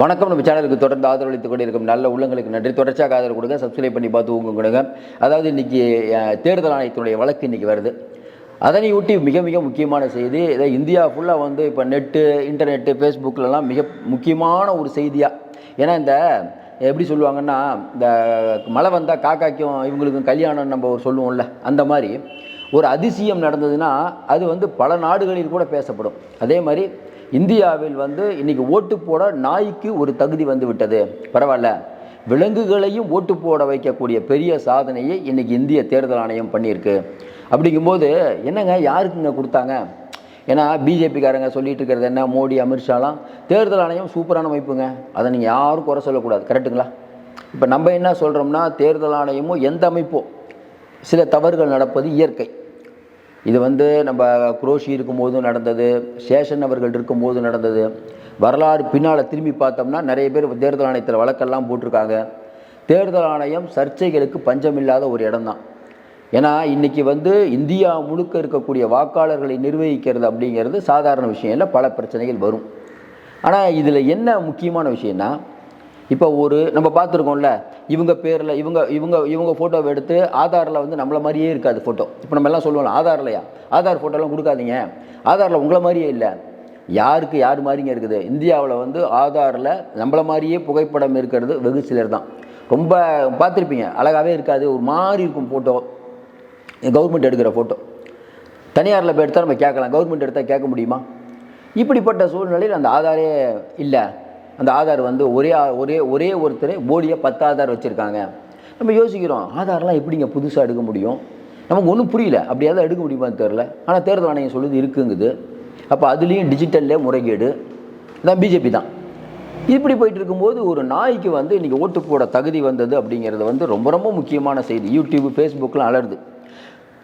வணக்கம். நம்ம சேனலுக்கு தொடர்ந்து ஆதரவளித்துக் கொண்டிருக்கும் நல்ல உள்ளங்களுக்கு நன்றி. தொடர்ச்சியாக ஆதரவு கொடுங்க. சப்ஸ்கிரைப் பண்ணி பார்த்து கொடுங்க. அதாவது இன்றைக்கி தேர்தல் ஆணையத்தினுடைய வழக்கு இன்றைக்கி வருது. அதனை ஒட்டி மிக மிக முக்கியமான செய்தி இதை இந்தியா ஃபுல்லாக வந்து இப்போ நெட்டு இன்டர்நெட்டு ஃபேஸ்புக்கிலலாம் மிக முக்கியமான ஒரு செய்தியாக ஏன்னா இந்த எப்படி சொல்லுவாங்கன்னா இந்த மழை வந்தால் காக்காய்க்கும் இவங்களுக்கும் கல்யாணம் நம்ம ஒரு சொல்லுவோம்ல அந்த மாதிரி ஒரு அதிசயம் நடந்ததுன்னா அது வந்து பல நாடுகளில் கூட பேசப்படும். அதே மாதிரி இந்தியாவில் வந்து இன்னைக்கு ஓட்டு போட நாய்க்கு ஒரு தகுதி வந்து விட்டது. பரவாயில்ல. விலங்குகளையும் ஓட்டு போட வைக்கக்கூடிய பெரிய சாதனையை இன்னைக்கு இந்திய தேர்தல் ஆணையம் பண்ணியிருக்கு. அப்படிங்கும்போது என்னங்க யாருக்குங்க கொடுத்தாங்க? ஏன்னா பிஜேபிக்காரங்க சொல்லிட்டு இருக்கிறது என்ன? மோடி அமித்ஷாலாம் தேர்தல் ஆணையம் சூப்பரான அமைப்புங்க. அதை நீங்கள் யாரும் குறை சொல்லக்கூடாது. கரெக்டுங்களா இப்போ நம்ம என்ன சொல்கிறோம்னா தேர்தல் ஆணையமும் எந்த அமைப்போ சில தவறுகள் நடப்பது இயற்கை. இது வந்து நம்ம குரோஷி இருக்கும்போதும் நடந்தது சேஷன் அவர்கள் இருக்கும்போது நடந்தது. வரலாறு பின்னால் திரும்பி பார்த்தோம்னா நிறைய பேர் தேர்தல் ஆணையத்தில் வழக்கெல்லாம் போட்டிருக்காங்க. தேர்தல் ஆணையம் சர்ச்சைகளுக்கு பஞ்சமில்லாத ஒரு இடம்தான். ஏன்னா இன்றைக்கி வந்து இந்தியா முழுக்க இருக்கக்கூடிய வாக்காளர்களை நிர்வகிக்கிறது அப்படிங்கிறது சாதாரண விஷயம் இல்லை பல பிரச்சனைகள் வரும். ஆனால் இதில் என்ன முக்கியமான விஷயம்னா இப்போ ஒரு நம்ம பார்த்துருக்கோம்ல இவங்க பேரில் இவங்க இவங்க இவங்க ஃபோட்டோவை எடுத்து ஆதாரில் வந்து நம்மள மாதிரியே இருக்காது ஃபோட்டோ இப்போ நம்ம எல்லாம் சொல்லுவோம் ஆதார்லையா ஆதார் ஃபோட்டோலாம் கொடுக்காதீங்க. ஆதாரில் உங்களை மாதிரியே இல்லை. யாருக்கு யார் மாதிரிங்க இருக்குது? இந்தியாவில் வந்து ஆதாரில் நம்மள மாதிரியே புகைப்படம் இருக்கிறது வெகு சிலர் தான். ரொம்ப பார்த்துருப்பீங்க அழகாகவே இருக்காது. ஒரு மாதிரி இருக்கும் ஃபோட்டோ கவர்மெண்ட் எடுக்கிற ஃபோட்டோ தனியாரில் போய் எடுத்தால் நம்ம கேட்கலாம். கவர்மெண்ட் எடுத்தால் கேட்க முடியுமா? இப்படிப்பட்ட சூழ்நிலையில் அந்த ஆதாரே இல்லை. அந்த ஆதார் வந்து ஒரே ஆ- ஒரே ஒரே ஒருத்தர் போடியாக பத்து ஆதார் வச்சுருக்காங்க. நம்ம யோசிக்கிறோம் ஆதார்லாம் எப்படிங்க புதுசாக எடுக்க முடியும்? நமக்கு ஒன்றும் புரியல. அப்படியாவது எடுக்க முடியுமான்னு தெரில ஆனால் தேர்தல் ஆணையம் சொல்லுது இருக்குங்குது. அப்போ அதுலேயும் டிஜிட்டல்லே முறைகேடு. இதான் பிஜேபி தான். இப்படி போயிட்டு இருக்கும்போது ஒரு நாய்க்கு வந்து இன்றைக்கி ஓட்டு போட தகுதி வந்தது அப்படிங்கிறது வந்து ரொம்ப ரொம்ப முக்கியமான செய்தி. யூடியூப் ஃபேஸ்புக்கில் அலருது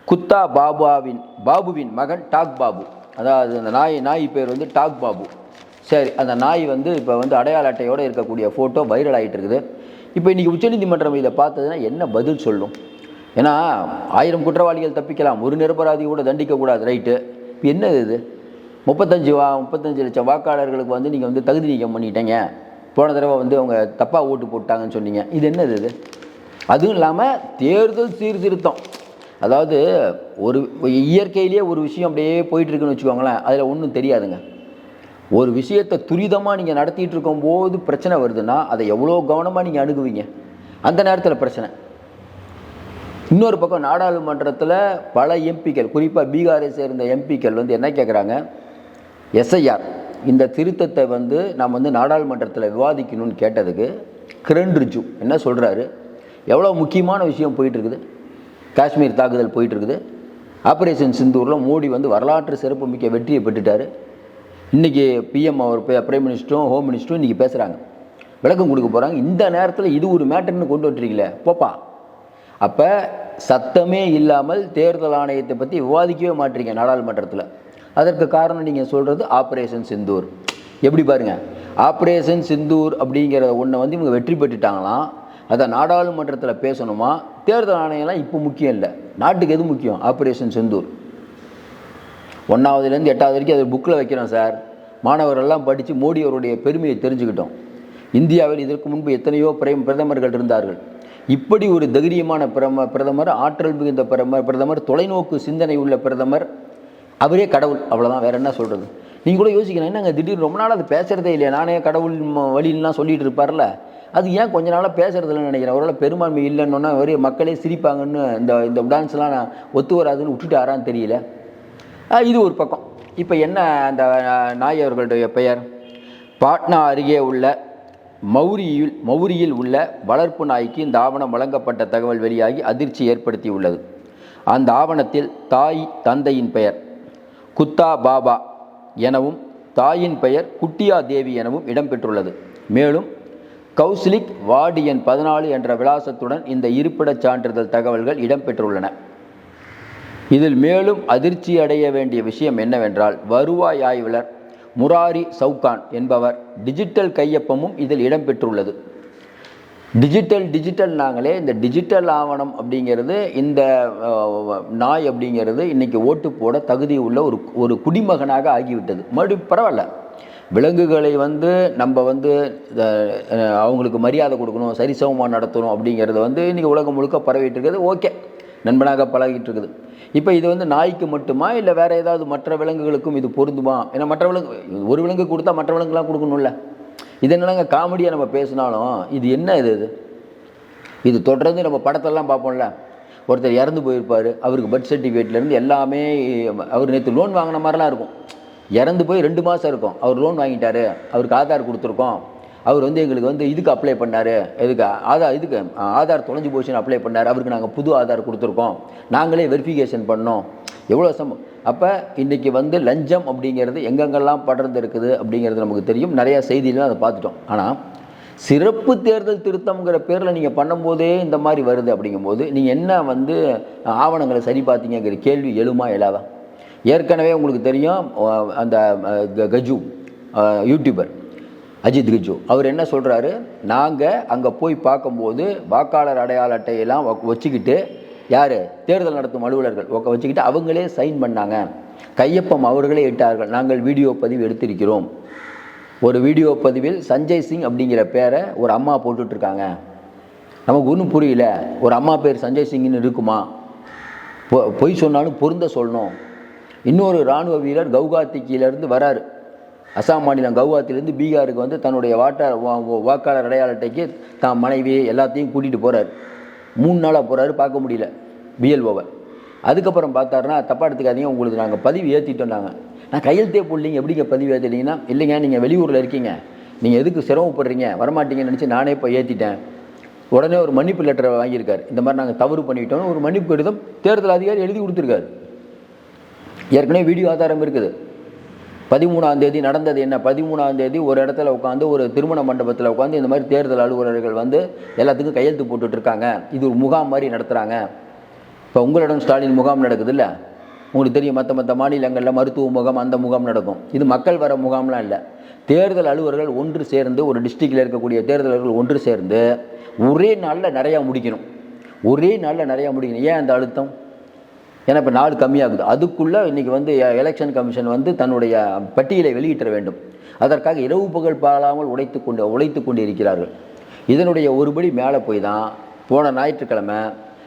குத்தா பாபாவின் பாபுவின் மகன் டாக் பாபு. அதாவது அந்த நாய் நாய் பேர் வந்து டாக் பாபு. சரி அந்த நாய் வந்து இப்போ வந்து அடையாள அட்டையோடு இருக்கக்கூடிய ஃபோட்டோ வைரல் ஆகிட்டு இருக்குது இப்போ இன்றைக்கி உச்சநீதிமன்றம் இதை பார்த்ததுன்னா என்ன பதில் சொல்லும்? ஏன்னா ஆயிரம் குற்றவாளிகள் தப்பிக்கலாம் ஒரு நிரபராதி கூட தண்டிக்கக்கூடாது ரைட்டு. இப்போ என்ன இது? முப்பத்தஞ்சு வா முப்பத்தஞ்சு லட்சம் வாக்காளர்களுக்கு வந்து நீங்கள் வந்து தகுதி நீக்கம் பண்ணிட்டீங்க. போன தடவை வந்து அவங்க தப்பாக ஓட்டு போட்டாங்கன்னு சொன்னீங்க. இது என்னது இது? அதுவும் இல்லாமல் தேர்தல் சீர்திருத்தம். அதாவது ஒரு இயற்கையிலேயே ஒரு விஷயம் அப்படியே போயிட்டுருக்குன்னு வச்சுக்கோங்களேன் அதில் ஒன்றும் தெரியாதுங்க. ஒரு விஷயத்தை துரிதமாக நீங்கள் நடத்திட்டு இருக்கும்போது பிரச்சனை வருதுன்னா அதை எவ்வளோ கவனமாக நீங்கள் அணுகுவீங்க? அந்த நேரத்தில் பிரச்சனை. இன்னொரு பக்கம் நாடாளுமன்றத்தில் பல எம்பிக்கள் குறிப்பாக பீகாரை சேர்ந்த எம்பிக்கள் வந்து என்ன கேட்குறாங்க எஸ்ஐஆர் இந்த திருத்தத்தை வந்து நாம் வந்து நாடாளுமன்றத்தில் விவாதிக்கணும்னு கேட்டதுக்கு கிரண் ரிஜு என்ன சொல்கிறாரு எவ்வளோ முக்கியமான விஷயம் போயிட்டு இருக்குது காஷ்மீர் தாக்குதல் போயிட்டுருக்குது. ஆப்ரேஷன் சிந்தூரில் மோடி வந்து வரலாற்று சிறப்புமிக்க வெற்றியை பெற்றுட்டார். இன்றைக்கி பிஎம் அவர் பிரைம் மினிஸ்டரும் ஹோம் மினிஸ்டரும் இன்றைக்கி பேசுகிறாங்க விளக்கம் கொடுக்க போகிறாங்க இந்த நேரத்தில் இது ஒரு மேட்டர்னு கொண்டு வந்துட்டீங்களே போப்பா. அப்போ சத்தமே இல்லாமல் தேர்தல் ஆணையத்தை பற்றி விவாதிக்கவே மாட்டீங்க நாடாளுமன்றத்தில். அதற்கு காரணம் நீங்கள் சொல்கிறது ஆப்ரேஷன் சிந்தூர் எப்படி பாருங்கள் ஆப்ரேஷன் சிந்தூர் அப்படிங்கிற ஒன்றை வந்து இவங்க வெற்றி பெற்றுட்டாங்களாம். அதை நாடாளுமன்றத்தில் பேசணுமா? தேர்தல் ஆணையம்லாம் இப்போ முக்கியம் இல்லை. நாட்டுக்கு எது முக்கியம்? ஆப்ரேஷன் சிந்தூர் ஒன்றாவதுலேருந்து எட்டாவது வரைக்கும் அது புக்கில் வைக்கிறோம் சார். மாணவர்கள்லாம் படித்து மோடி அவருடைய பெருமையை தெரிஞ்சுக்கிட்டோம். இந்தியாவில் இதற்கு முன்பு எத்தனையோ பிரேம் பிரதமர்கள் இருந்தார்கள். இப்படி ஒரு தைரியமான பிரம பிரதமர் ஆற்றல் மிகுந்த பிரதமர் பிரதமர் தொலைநோக்கு சிந்தனை உள்ள பிரதமர் அவரே கடவுள். அவ்வளோதான் வேறு என்ன சொல்கிறது நீங்கள் கூட யோசிக்கணும். என்னங்க திடீர்னு ரொம்ப நாள் அது பேசுகிறதே இல்லையா? நானே கடவுள் ம- சொல்லிகிட்டு சொல்லிட்டு இருப்பார்ல. அது ஏன் கொஞ்ச நாளாக பேசுகிறதுலன்னு நினைக்கிறேன். அவரால் பெரும்பான்மை இல்லைன்னா ஒரே மக்களே சிரிப்பாங்கன்னு இந்த இந்த டான்ஸ்லாம் நான் ஒத்து வராதுன்னு விட்டுட்டாரான்னு தெரியல. இது ஒரு பக்கம். இப்போ என்ன அந்த நாய் அவர்களுடைய பெயர்? பாட்னா அருகே உள்ள மௌரியில் மௌரியில் உள்ள வளர்ப்பு நாய்க்கு இந்த ஆவணம் வழங்கப்பட்ட தகவல் வெளியாகி அதிர்ச்சி ஏற்படுத்தியுள்ளது. அந்த ஆவணத்தில் தாய் தந்தையின் பெயர் குத்தா பாபா எனவும் தாயின் பெயர் குட்டியா தேவி எனவும் இடம்பெற்றுள்ளது. மேலும் கௌஸ்லிக் வார்டு எண் பதினாலு என்ற விலாசத்துடன் இந்த இருப்பிடச் சான்றிதழ் தகவல்கள் இடம்பெற்றுள்ளன. இதில் மேலும் அதிர்ச்சி அடைய வேண்டிய விஷயம் என்னவென்றால் வருவாய் ஆய்வாளர் முராரி சவுகான் என்பவர் டிஜிட்டல் கையொப்பமும் இதில் இடம்பெற்றுள்ளது. டிஜிட்டல் டிஜிட்டல் நாங்களே இந்த டிஜிட்டல் ஆவணம் அப்படிங்கிறது இந்த நாய் அப்படிங்கிறது இன்றைக்கி ஓட்டு போட தகுதி உள்ள ஒரு ஒரு குடிமகனாக ஆகிவிட்டது. மறுபடியும் பரவாயில்ல. விலங்குகளை வந்து நம்ம வந்து அவங்களுக்கு மரியாதை கொடுக்கணும் சரிசமமாக நடத்தணும் அப்படிங்கிறது வந்து இன்றைக்கி உலகம் முழுக்க பரவிட்டு இருக்கிறது ஓகே. நண்பனாக பழகிட்டு இருக்குது இப்போ இது வந்து நாய்க்கு மட்டுமா இல்லை வேறு ஏதாவது மற்ற விலங்குகளுக்கும் இது பொருந்துமா? ஏன்னா மற்ற விலங்கு ஒரு விலங்கு கொடுத்தா மற்ற விலங்குலாம் கொடுக்கணும்ல. இது என்னங்க காமெடியாக நம்ம பேசினாலும் இது என்ன இது இது? இது தொடர்ந்து நம்ம படத்தெல்லாம் பார்ப்போம்ல. ஒருத்தர் இறந்து போயிருப்பார் அவருக்கு பர்த் சர்டிஃபிகேட்லேருந்து எல்லாமே அவர் நேற்று லோன் வாங்கின மாதிரிலாம் இருக்கும். இறந்து போய் ரெண்டு மாதம் இருக்கும். அவர் லோன் வாங்கிட்டார் அவருக்கு ஆதார் கொடுத்துருக்கோம். அவர் வந்து எங்களுக்கு வந்து இதுக்கு அப்ளை பண்ணார். எதுக்கு? ஆதார் இதுக்கு ஆதார் தொலைஞ்சு போச்சுன்னு அப்ளை பண்ணார். அவருக்கு நாங்கள் புது ஆதார் கொடுத்துருக்கோம். நாங்களே வெரிஃபிகேஷன் பண்ணோம். எவ்வளோ சம் அப்போ இன்றைக்கி வந்து லஞ்சம் அப்படிங்கிறது எங்கெங்கெல்லாம் படர்ந்து இருக்குது அப்படிங்கிறது நமக்கு தெரியும். நிறையா செய்திலாம் அதை பார்த்துட்டோம். ஆனால் சிறப்பு தேர்தல் திருத்தம்ங்கிற பேரில் நீங்கள் பண்ணும்போதே இந்த மாதிரி வருது அப்படிங்கும்போது நீங்கள் என்ன வந்து ஆவணங்களை சரி பார்த்தீங்கிற கேள்வி எழுமா எழாதா? ஏற்கனவே உங்களுக்கு தெரியும் அந்த க- கஜு யூடியூபர் அஜித் கிஜு அவர் என்ன சொல்கிறாரு நாங்கள் அங்கே போய் பார்க்கும்போது வாக்காளர் அடையாள அட்டையெல்லாம் வச்சுக்கிட்டு யார்? தேர்தல் நடத்தும் அலுவலர்கள் ஒக்க வச்சுக்கிட்டு அவங்களே சைன் பண்ணாங்க. கையப்பம் அவர்களே இட்டார்கள். நாங்கள் வீடியோ பதிவு எடுத்திருக்கிறோம். ஒரு வீடியோ பதிவில் சஞ்சய் சிங் அப்படிங்கிற பேரை ஒரு அம்மா போட்டுட்ருக்காங்க. நமக்கு ஒன்றும் புரியல. ஒரு அம்மா பேர் சஞ்சய் சிங்னு இருக்குமா? பொ- பொய் சொன்னாலும் பொருந்த சொல்லணும். இன்னொரு இராணுவ வீரர் கவுகாத்திக்கிலேருந்து வராரு. அசாம் மாநிலம் கவுகாத்திலேருந்து பீகாருக்கு வந்து தன்னுடைய வாட்டார் வா- வாக்காளர் அடையாள அட்டைக்கு தான் மனைவி எல்லாத்தையும் கூட்டிகிட்டு போகிறார் மூணு நாளாக போகிறாரு பார்க்க முடியல. பிஎல்ஓவை அதுக்கப்புறம் பார்த்தாருன்னா தப்பா எடுத்துக்காதீங்க உங்களுக்கு நாங்கள் பதிவு ஏற்றிட்டோம் நாங்கள் நான் கையெழுத்தே போடலீங்க. எப்படிங்க பதிவு ஏற்றிட்டீங்கன்னா இல்லைங்க நீங்கள் வெளியூரில் இருக்கீங்க. நீங்கள் எதுக்கு சிரமப்படுறீங்க வரமாட்டீங்கன்னு நினச்சி நானே இப்போ ஏற்றிட்டேன் உடனே ஒரு மன்னிப்பு லெட்டரை வாங்கியிருக்காரு. இந்த மாதிரி நாங்கள் தவறு பண்ணிட்டோம்னு ஒரு மன்னிப்பு கடிதம் தேர்தல் அதிகாரி எழுதி கொடுத்துருக்காரு. ஏற்கனவே வீடியோ ஆதாரம் இருக்குது. பதிமூணாம் தேதி நடந்தது என்ன? பதிமூணாம் தேதி ஒரு இடத்துல உட்காந்து ஒரு திருமண மண்டபத்தில் உட்காந்து இந்த மாதிரி தேர்தல் அலுவலர்கள் வந்து எல்லாத்துக்கும் கையெழுத்து போட்டுட்டு இருக்காங்க. இது ஒரு முகாம் மாதிரி நடத்துகிறாங்க இப்போ உங்களிடம் ஸ்டாலின் முகாம் நடக்குது இல்லை உங்களுக்கு தெரியும் மற்ற மற்ற மாநிலங்களில் மருத்துவ முகாம் அந்த முகாம் நடக்கும். இது மக்கள் வர முகாம்லாம் இல்லை. தேர்தல் அலுவலர்கள் ஒன்று சேர்ந்து ஒரு டிஸ்ட்ரிக்டில் இருக்கக்கூடிய தேர்தல் அலுவலர்கள் ஒன்று சேர்ந்து ஒரே நாளில் நிறையா முடிக்கணும். ஒரே நாளில் நிறையா முடிக்கணும். ஏன் அந்த அழுத்தம்? ஏன்னா இப்போ நாடு கம்மியாகுது. அதுக்குள்ளே இன்றைக்கி வந்து எலெக்ஷன் கமிஷன் வந்து தன்னுடைய பட்டியலை வெளியிட்ட வேண்டும். அதற்காக இரவு புகழ் பாழாமல் உடைத்து கொண்டு உழைத்து கொண்டு இருக்கிறார்கள் இதனுடைய ஒருபடி மேலே போய் தான் போன ஞாயிற்றுக்கிழமை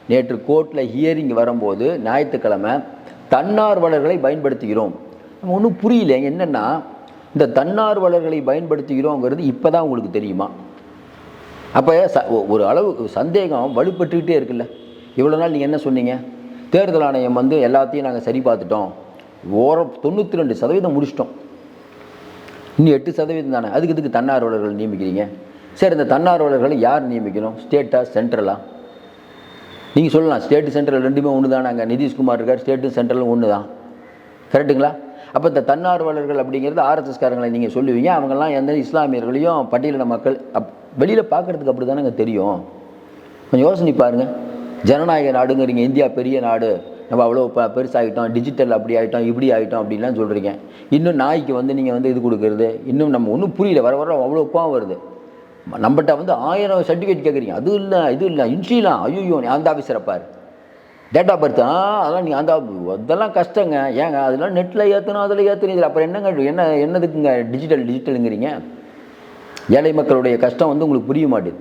நேற்று கோர்ட்டில் ஹியரிங் வரும்போது ஞாயிற்றுக்கிழமை தன்னார்வலர்களை பயன்படுத்துகிறோம். நம்ம ஒன்றும் புரியல என்னென்னா இந்த தன்னார்வலர்களை பயன்படுத்துகிறோங்கிறது இப்போ தான் உங்களுக்கு தெரியுமா? அப்போ ச ஒ- ஒரு அளவு சந்தேகம் வலுப்பட்டுக்கிட்டே இருக்குல்ல. இவ்வளோ நாள் நீங்கள் என்ன சொன்னீங்க? தேர்தல் ஆணையம் வந்து எல்லாத்தையும் நாங்கள் சரி பார்த்துட்டோம். ஓர தொண்ணூற்றி ரெண்டு சதவீதம் முடிச்சிட்டோம். இன்னும் எட்டு சதவீதம் தானே? அதுக்கு இதுக்கு தன்னார்வலர்கள் நியமிக்கிறீங்க? சரி இந்த தன்னார்வலர்களை யார் நியமிக்கணும்? ஸ்டேட்டா சென்ட்ரலா? நீங்கள் சொல்லலாம் ஸ்டேட்டு சென்ட்ரல் ரெண்டுமே ஒன்று தான் நாங்கள் நிதிஷ்குமார் இருக்கார் ஸ்டேட்டு சென்ட்ரலும் ஒன்று தான் கரெக்டுங்களா அப்போ இந்த தன்னார்வலர்கள் அப்படிங்கிறது ஆர்எஸ்எஸ்காரங்களை நீங்கள் சொல்லுவீங்க. அவங்கெல்லாம் எந்த இஸ்லாமியர்களையும் பட்டியலின மக்கள் அப் வெளியில் பார்க்குறதுக்கு அப்படி தானே தெரியும். கொஞ்சம் யோசனை பாருங்கள் ஜனநாயக நாடுங்கிறீங்க இந்தியா பெரிய நாடு. நம்ம அவ்வளோ இப்போ பெருசாகிட்டோம். டிஜிட்டல் அப்படி ஆகிட்டோம் இப்படி ஆகிட்டோம் அப்படின்லாம் சொல்கிறீங்க இன்னும் நாய்க்கு வந்து நீங்கள் வந்து இது கொடுக்குறது இன்னும் நம்ம ஒன்றும் புரியல. வர வர அவ்வளோ கோவம் வருது. நம்மகிட்ட வந்து ஆயிரம் சர்டிஃபிகேட் கேட்குறீங்க அது இல்லை இது இல்லை. இன்ஷிலாம் ஐயோ நீ அந்த ஆஃபீஸரை பாரு. டேட் ஆஃப் பர்த் ஆ அதெல்லாம் நீங்கள் அந்த அதெல்லாம் கஷ்டங்க. ஏங்க அதெல்லாம் நெட்டில் ஏற்றணும் அதில் ஏற்றணும் இதில் அப்புறம் என்னங்க என்ன என்னதுக்குங்க டிஜிட்டல் டிஜிட்டலுங்கிறீங்க ஏழை மக்களுடைய கஷ்டம் வந்து உங்களுக்கு புரிய மாட்டேது.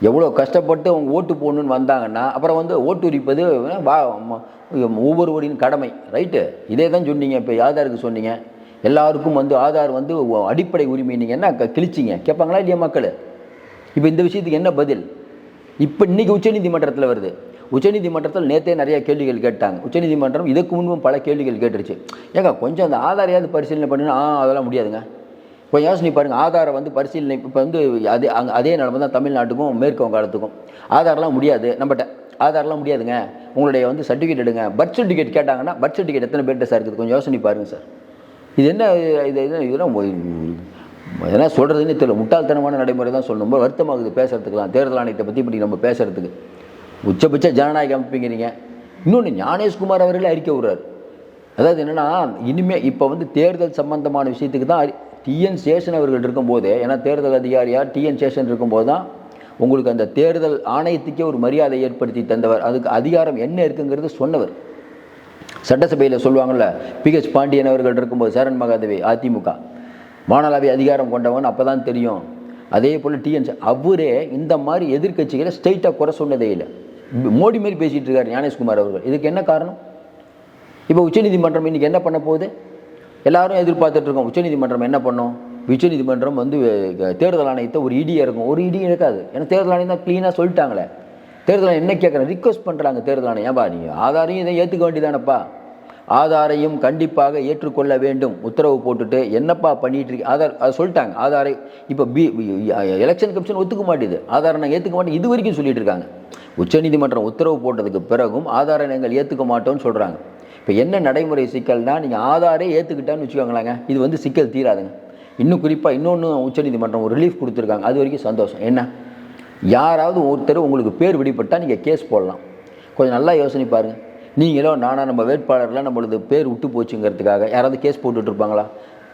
எவ்வளோ கஷ்டப்பட்டு அவங்க ஓட்டு போடணுன்னு வந்தாங்கன்னா அப்புறம் வந்து ஓட்டு உரிப்பது வா ம- ஒவ்வொருவரின் கடமை ரைட்டு இதே தான் சொன்னீங்க இப்போ ஆதாருக்கு சொன்னீங்க. எல்லாருக்கும் வந்து ஆதார் வந்து அடிப்படை உரிமை. நீங்கள் என்ன க- கிழிச்சிங்க? கேட்பாங்களா இல்லையா மக்கள்? இப்போ இந்த விஷயத்துக்கு என்ன பதில்? இப்போ இன்றைக்கி உச்சநீதிமன்றத்தில் வருது. உச்சநீதிமன்றத்தில் நேற்றே நிறைய கேள்விகள் கேட்டாங்க. உச்சநீதிமன்றம் இதுக்கு முன்பும் பல கேள்விகள் கேட்டுருச்சு. ஏங்க கொஞ்சம் அந்த ஆதாரையாவது பரிசீலனை பண்ணுன்னா ஆ அதெல்லாம் முடியாதுங்க. இப்போ யோசனை பாருங்கள் ஆதாரை வந்து பரிசீலனை இப்போ வந்து அதே அங்கே அதே நிலமை தான் தமிழ்நாட்டுக்கும் மேற்கு வங்காளத்துக்கும். ஆதார்லாம் முடியாது. நம்மகிட்ட ஆதார்லாம் முடியாதுங்க. உங்களுடைய வந்து சர்டிஃபிகேட் எடுங்க. பர்த் சர்டிஃபிகேட் கேட்டாங்கன்னா பர்த் சர்டிஃபிகேட் எத்தனை பேர்கிட்ட சார் இருக்குது? கொஞ்சம் யோசனை பாருங்கள் சார் இது என்ன இது இது இதெல்லாம் எதனா சொல்கிறதுன்னு தெரியல. முட்டாள்தனமான நடைமுறை தான் சொல்லணும். ரொம்ப வருத்தமாகுது பேசுகிறதுக்குலாம் தேர்தல் ஆணையத்தை பற்றி இப்படி நம்ம பேசுகிறதுக்கு உச்சபட்ச ஜனநாயக அமைப்புங்கிறீங்க. இன்னொன்று ஞானேஷ்குமார் அவர்களே அறிக்கை விடுறாரு. அதாவது என்னென்னா இனிமேல் இப்போ வந்து தேர்தல் சம்பந்தமான விஷயத்துக்கு தான் டிஎன் சேஷன் அவர்கள் இருக்கும்போது ஏன்னா தேர்தல் அதிகாரியாக டிஎன் சேஷன் இருக்கும்போது தான் உங்களுக்கு அந்த தேர்தல் ஆணையத்துக்கே ஒரு மரியாதை ஏற்படுத்தி தந்தவர். அதுக்கு அதிகாரம் என்ன இருக்குங்கிறது சொன்னவர். சட்டசபையில் சொல்லுவாங்கள்ல பிஹெச் பாண்டியன் அவர்கள் இருக்கும்போது சரண் மகாதேவி அதிமுக மாநிலவை அதிகாரம் கொண்டவன் அப்போ தான் தெரியும். அதே போல் டிஎன் அவரே இந்த மாதிரி எதிர்க்கட்சிகளை ஸ்ட்ரைட்டாக குறை சொன்னதே இல்லை. மோடி மாரி பேசிகிட்டு இருக்கார் ஞானேஷ்குமார் அவர்கள். இதுக்கு என்ன காரணம்? இப்போ உச்சநீதிமன்றம் இன்றைக்கி என்ன பண்ண போகுது? எல்லாரும் எதிர்பார்த்துட்டு இருக்கோம். உச்சநீதிமன்றம் என்ன பண்ணும்? உச்சநீதிமன்றம் வந்து தேர்தல் ஆணையத்தை ஒரு இடியாக இருக்கும். ஒரு இடி இருக்காது. ஏன்னா தேர்தல் ஆணையம் தான் க்ளீனாக சொல்லிட்டாங்களே. தேர்தல் என்ன கேட்குறேன் ரிக்வஸ்ட் பண்ணுறாங்க தேர்தல் ஆணையம். ஏன்பா நீங்கள் ஆதாரையும் இதை ஏற்றுக்க வேண்டியதானப்பா? ஆதாரையும் கண்டிப்பாக ஏற்றுக்கொள்ள வேண்டும். உத்தரவு போட்டுட்டு என்னப்பா பண்ணிட்டு இருக்கு? ஆதார் அதை சொல்லிட்டாங்க. ஆதாரை இப்போ பி எலெக்ஷன் கமிஷன் ஒத்துக்க மாட்டேது. ஆதாரை நாங்கள் ஏற்றுக்க மாட்டோம். இது வரைக்கும் சொல்லிட்டு இருக்காங்க. உச்சநீதிமன்றம் உத்தரவு போட்டதுக்கு பிறகும் ஆதாரை நாங்கள் ஏற்றுக்க மாட்டோம்னு சொல்கிறாங்க இப்போ என்ன நடைமுறை சிக்கல்னா நீங்கள் ஆதாரே ஏற்றுக்கிட்டான்னு வச்சுக்கோங்களேங்க இது வந்து சிக்கல் தீராதுங்க. இன்னும் குறிப்பாக இன்னொன்று உச்சநீதிமன்றம் ஒரு ரிலீஃப் கொடுத்துருக்காங்க. அது வரைக்கும் சந்தோஷம். என்ன? யாராவது ஒருத்தர் உங்களுக்கு பேர் விடுபட்டால் நீங்கள் கேஸ் போடலாம். கொஞ்சம் நல்லா யோசனை பாருங்க. நீங்களோ நானா நம்ம வேட்பாளர்லாம் நம்மளது பேர் விட்டு போச்சுங்கிறதுக்காக யாராவது கேஸ் போட்டுட்டு இருப்பாங்களா?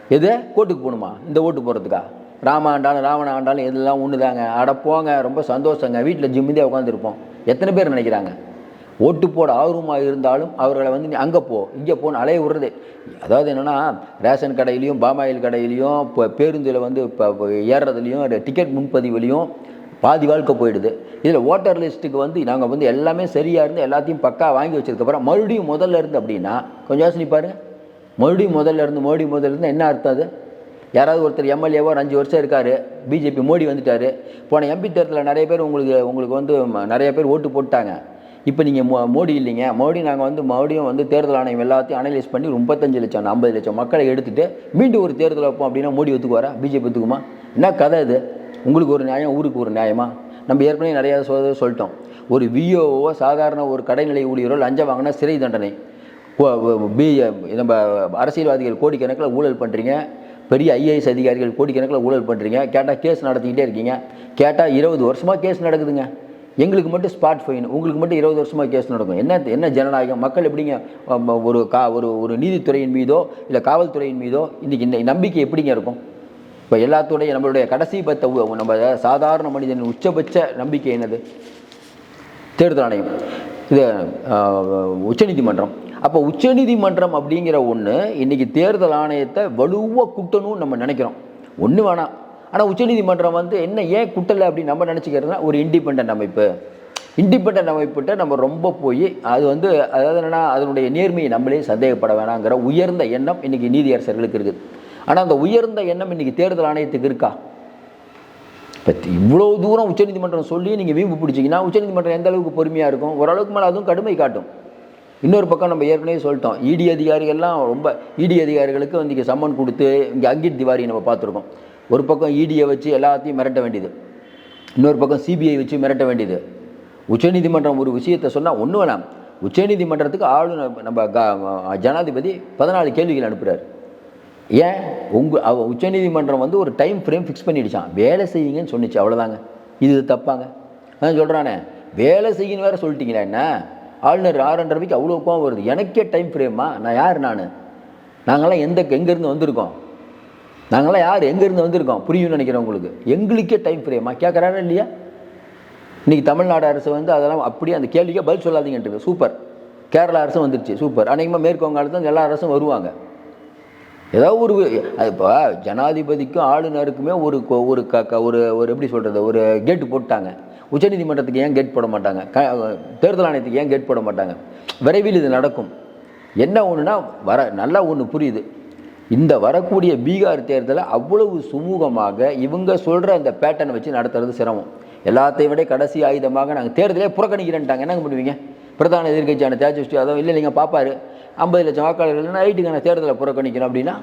எது? கோர்ட்டுக்கு போகணுமா? இந்த ஓட்டு போகிறதுக்கா ராம ஆண்டாலும் ராவண ஆண்டாலும் இதெல்லாம் ஒன்று தாங்க அட போங்க ரொம்ப சந்தோஷங்க. வீட்டில் ஜிம்மிதியாக உட்காந்துருப்போம் எத்தனை பேர் நினைக்கிறாங்க? ஓட்டு போட ஆர்வமாக இருந்தாலும் அவர்களை வந்து நீ அங்கே போ இங்கே போன்னு அலைய விடுறது. அதாவது என்னென்னா ரேஷன் கடையிலையும் பாமாயில் கடையிலையும் இப்போ பேருந்தில் வந்து இப்போ ஏறுறதுலையும் டிக்கெட் முன்பதிவுலையும் பாதி வாழ்க்கை போயிடுது. இதில் ஓட்டர் லிஸ்ட்டுக்கு வந்து நாங்கள் வந்து எல்லாமே சரியாக இருந்து எல்லாத்தையும் பக்கா வாங்கி வச்சதுக்கப்புறம் மறுபடியும் முதல்ல இருந்து அப்படின்னா கொஞ்சம் யோசனை பாருங்க. மறுபடியும் முதல்ல இருந்து மோடி முதல்ல இருந்து என்ன அர்த்தம் அது? யாராவது ஒருத்தர் எம்எல்ஏவோ ஒரு அஞ்சு வருஷம் இருக்கார் பிஜேபி மோடி வந்துட்டார். போன எம்பி தேர்தலில் நிறைய பேர் உங்களுக்கு உங்களுக்கு வந்து நிறைய பேர் ஓட்டு போட்டாங்க. இப்போ நீங்கள் மோ மோடி இல்லைங்க. மோடி நாங்கள் வந்து மறுபடியும் வந்து தேர்தல் ஆணையம் எல்லாத்தையும் அனலைஸ் பண்ணி முப்பத்தஞ்சு லட்சம் ஐம்பது லட்சம் மக்களை எடுத்துகிட்டு மீண்டும் ஒரு தேர்தல் வைப்போம் அப்படின்னா மோடி ஒத்துக்குவாரா? பிஜேபி ஒத்துக்குமா? என்ன கதை இது? உங்களுக்கு ஒரு நியாயம் ஊருக்கு ஒரு நியாயமா? நம்ம ஏற்கனவே நிறையா சொல்லிட்டோம். ஒரு விஓஓ சாதாரண ஒரு கடைநிலை ஊழியரோ லஞ்சம் வாங்கினா சிறை தண்டனை. பி நம்ம அரசியல்வாதிகள் கோடிக்கணக்கில் ஊழல் பண்ணுறீங்க பெரிய ஐஏஎஸ் அதிகாரிகள் கோடிக்கணக்கில் ஊழல் பண்ணுறீங்க கேட்டால் கேஸ் நடத்திக்கிட்டே இருக்கீங்க. கேட்டால் இருபது வருஷமாக கேஸ் நடக்குதுங்க. எங்களுக்கு மட்டும் ஸ்பாட் ஃபைன் உங்களுக்கு மட்டும் இருபது வருஷமாக கேஸ் நடக்கும். என்ன என்ன ஜனநாயகம்? மக்கள் எப்படிங்க ஒரு கா ஒரு ஒரு நீதித்துறையின் மீதோ இல்லை காவல்துறையின் மீதோ இன்றைக்கி இந்த நம்பிக்கை எப்படிங்க இருக்கும்? இப்போ எல்லாத்துடைய நம்மளுடைய கடைசி பத்த நம்ம சாதாரண மனிதனின் உச்சபட்ச நம்பிக்கை என்னது? தேர்தல் ஆணையம். இது உச்சநீதிமன்றம் அப்போ உச்சநீதிமன்றம் அப்படிங்கிற ஒன்று இன்றைக்கி தேர்தல் ஆணையத்தை வலுவாக குட்டணும்னு நம்ம நினைக்கிறோம். ஒன்று வேணாம். ஆனால் உச்சநீதிமன்றம் வந்து என்ன ஏன் குட்டலை அப்படின்னு நம்ம நினச்சிக்கிறதுனா ஒரு இண்டிபெண்ட் அமைப்பு. இண்டிபெண்ட் அமைப்புகிட்ட நம்ம ரொம்ப போய் அது வந்து அதாவது என்னன்னா அதனுடைய நேர்மையை நம்மளே சந்தேகப்பட வேணாங்கிற உயர்ந்த எண்ணம் இன்றைக்கி நீதியரசர்களுக்கு இருக்குது. ஆனால் அந்த உயர்ந்த எண்ணம் இன்றைக்கி தேர்தல் ஆணையத்துக்கு இருக்கா? இப்போ இவ்வளோ தூரம் உச்சநீதிமன்றம் சொல்லி நீங்கள் வீம்பு பிடிச்சிங்கன்னா உச்சநீதிமன்றம் எந்த அளவுக்கு பொறுமையாக இருக்கும்? ஓரளவுக்கு மேலே அதுவும் கடுமை காட்டும். இன்னொரு பக்கம் நம்ம ஏற்கனவே சொல்லிட்டோம் இடி அதிகாரிகள்லாம் ரொம்ப இடி அதிகாரிகளுக்கு வந்து இங்கே சம்மன் கொடுத்து இங்கே அங்கிட் திவாரி நம்ம பார்த்துருக்கோம். ஒரு பக்கம் இடியை வச்சு எல்லாத்தையும் மிரட்ட வேண்டியது. இன்னொரு பக்கம் சிபிஐ வச்சு மிரட்ட வேண்டியது. உச்சநீதிமன்றம் ஒரு விஷயத்தை சொன்னால் ஒன்றும் வேணாம். உச்சநீதிமன்றத்துக்கு ஆளுநர் நம்ம க- ஜனாதிபதி பதினாலு கேள்விகள் அனுப்புகிறார் ஏன்? உங்கள் அவ உச்சநீதிமன்றம் வந்து ஒரு டைம் ஃப்ரேம் ஃபிக்ஸ் பண்ணிடுச்சான் வேலை செய்யுங்கன்னு சொன்னிச்சு அவ்வளோதாங்க இது தப்பாங்க. நான் சொல்கிறானே வேலை செய்யணும் வேற சொல்லிட்டீங்களா என்ன? ஆளுநர் ஆறன்றவைக்கு அவ்வளோ கோவம் வருது. எனக்கே டைம் ஃப்ரேமா நான் யார் நான்? நாங்களாம் எந்த எங்கேருந்து வந்திருக்கோம்? நாங்களாம் யார்? எங்கேருந்து வந்திருக்கோம்? புரியும்னு நினைக்கிறோம் உங்களுக்கு. எங்களுக்கே டைம் ஃப்ரேமா கேட்குறாரா இல்லையா? இன்றைக்கி தமிழ்நாடு அரசு வந்து அதெல்லாம் அப்படியே அந்த கேள்விக்கே பதில் சொல்லாதீங்கன்ட்டு சூப்பர். கேரளா அரசும் வந்துருச்சு. சூப்பர். அநேகமாக மேற்கு எல்லா அரசும் வருவாங்க. ஏதோ ஒரு அது இப்போ ஜனாதிபதிக்கும் ஆளுநருக்குமே ஒரு ஒரு க க- ஒரு ஒரு எப்படி சொல்கிறது ஒரு கேட்டு போட்டாங்க. உச்சநீதிமன்றத்துக்கு ஏன் கேட் போட மாட்டாங்க? க தேர்தல் ஆணையத்துக்கு ஏன் கேட் போட மாட்டாங்க? விரைவில் இது நடக்கும். என்ன ஒன்றுனா வர நல்லா ஒன்று புரியுது. இந்த வரக்கூடிய பீகார் தேர்தலை அவ்வளவு சுமூகமாக இவங்க சொல்கிற அந்த பேட்டர்னை வச்சு நடத்துறது சிரமம். எல்லாத்தையும் விட கடைசி ஆயுதமாக நாங்கள் தேர்தலே புறக்கணிக்கிறேன்ட்டாங்க. என்னங்க பண்ணுவீங்க? பிரதான எதிர்க்கட்சியான தேஜஸ்வி அதுவும் இல்லை இல்லைங்க பார்ப்பாரு ஐம்பது லட்சம் வாக்காளர்கள் நைட்டுக்கான தேர்தலை புறக்கணிக்கிறோம் அப்படின்னா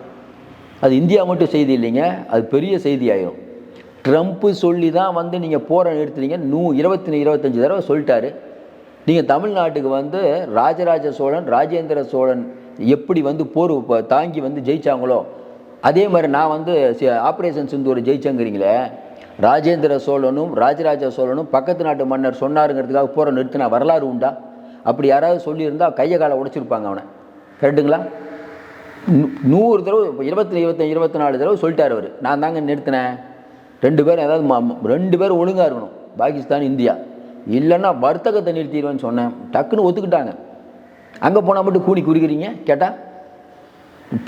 அது இந்தியா மட்டும் செய்தி இல்லைங்க. அது பெரிய செய்தி ஆயிரும். ட்ரம்ப்பு சொல்லி தான் வந்து நீங்கள் போகிற நிறுத்துறீங்க நூ இருபத்தி இருபத்தஞ்சி தடவை சொல்லிட்டாரு. நீங்கள் தமிழ்நாட்டுக்கு வந்து ராஜராஜ சோழன் ராஜேந்திர சோழன் எப்படி வந்து போர் தாங்கி வந்து ஜெயிச்சாங்களோ அதே மாதிரி நான் வந்து ஆப்ரேஷன் சிந்தூர் ஜெயிச்சேங்கிறீங்களே ராஜேந்திர சோழனும் ராஜராஜ சோழனும் பக்கத்து நாட்டு மன்னர் சொன்னாருங்கிறதுக்காக போரை நிறுத்தின வரலாறு உண்டா? அப்படி யாராவது சொல்லியிருந்தா கையை காலை உடைச்சிருப்பாங்க அவனை. கரெக்டுங்களா நூறு தடவை இப்போ இருபத்தி இருபத்தி இருபத்தி நாலு தடவை சொல்லிட்டார் அவர். நான் தாங்க நிறுத்தினேன். ரெண்டு பேரும் ஏதாவது ம- ரெண்டு பேரும் ஒழுங்காக இருக்கணும். பாகிஸ்தான் இந்தியா. இல்லைன்னா வர்த்தகத்தை நிறுத்திடுவேன்னு சொன்னேன். டக்குன்னு ஒத்துக்கிட்டாங்க. அங்கே போனால் மட்டும் கூலி குறிக்கிறீங்க கேட்டால்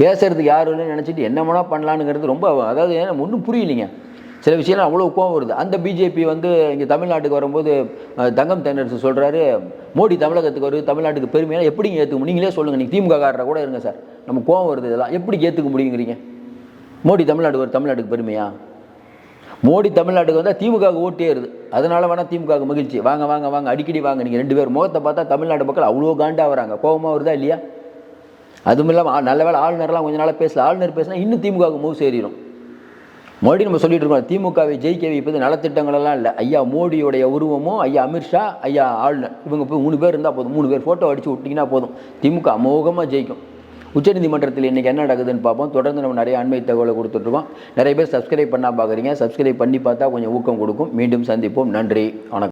பேசுறதுக்கு யார் இல்லைன்னு நினச்சிட்டு என்ன வேணால் பண்ணலானுங்கிறது ரொம்ப அதாவது ஒன்றும் புரியலைங்க. சில விஷயம்லாம் அவ்வளோ கோவம் வருது. அந்த பிஜேபி வந்து இங்கே தமிழ்நாட்டுக்கு வரும்போது தங்கம் தென்னரசு சொல்கிறாரு மோடி தமிழகத்துக்கு வருது தமிழ்நாட்டுக்கு பெருமையாக எப்படிங்க ஏற்றுக்க முடியும்? நீங்களே சொல்லுங்கள் நீங்கள் திமுக காரரை கூட இருங்க சார். நம்ம கோவம் வருது இதெல்லாம். எப்படி ஏற்றுக்க முடியுங்கிறீங்க? மோடி தமிழ்நாடு வரும் தமிழ்நாட்டுக்கு பெருமையா? மோடி தமிழ்நாட்டுக்கு வந்தால் திமுகவுக்கு ஓட்டே இருது அதனால வேணால் திமுகவுக்கு மகிழ்ச்சி. வாங்க வாங்க வாங்க. அடிக்கடி வாங்க. நீங்கள் ரெண்டு பேர் முகத்தை பார்த்தா தமிழ்நாடு மக்கள் அவ்வளோ காண்டாக வராங்க கோபமாக வருதா இல்லையா? அதுவும் இல்லாமல் நல்ல வேலை ஆளுநர்லாம் கொஞ்ச நாளாக பேசல. ஆளுநர் பேசினா இன்னும் திமுகவுக்கு மூவ் சேரிடும் மோடி நம்ம சொல்லிட்டு இருக்கோம் திமுகவை ஜெயிக்க வைப்பது நலத்திட்டங்கள் எல்லாம் இல்லை. ஐயா மோடியோடைய உருவமும் ஐயா அமித்ஷா ஐயா ஆளுநர். இவங்க போய் மூணு பேர் இருந்தால் போதும். மூணு பேர் ஃபோட்டோ அடிச்சு விட்டிங்கன்னா போதும். திமுக அமோகமாக ஜெயிக்கும். உச்சநீதிமன்றத்தில் இன்றைக்கி என்ன நடக்குதுன்னு பார்ப்போம். தொடர்ந்து நம்ம நிறைய அண்மை தகவலை கொடுத்துட்ருக்கோம். நிறைய பேர் சப்ஸ்கிரைப் பண்ணால் பார்க்குறீங்க. சப்ஸ்கிரைப் பண்ணி பார்த்தா கொஞ்சம் ஊக்கம் கொடுக்கும். மீண்டும் சந்திப்போம். நன்றி. வணக்கம்.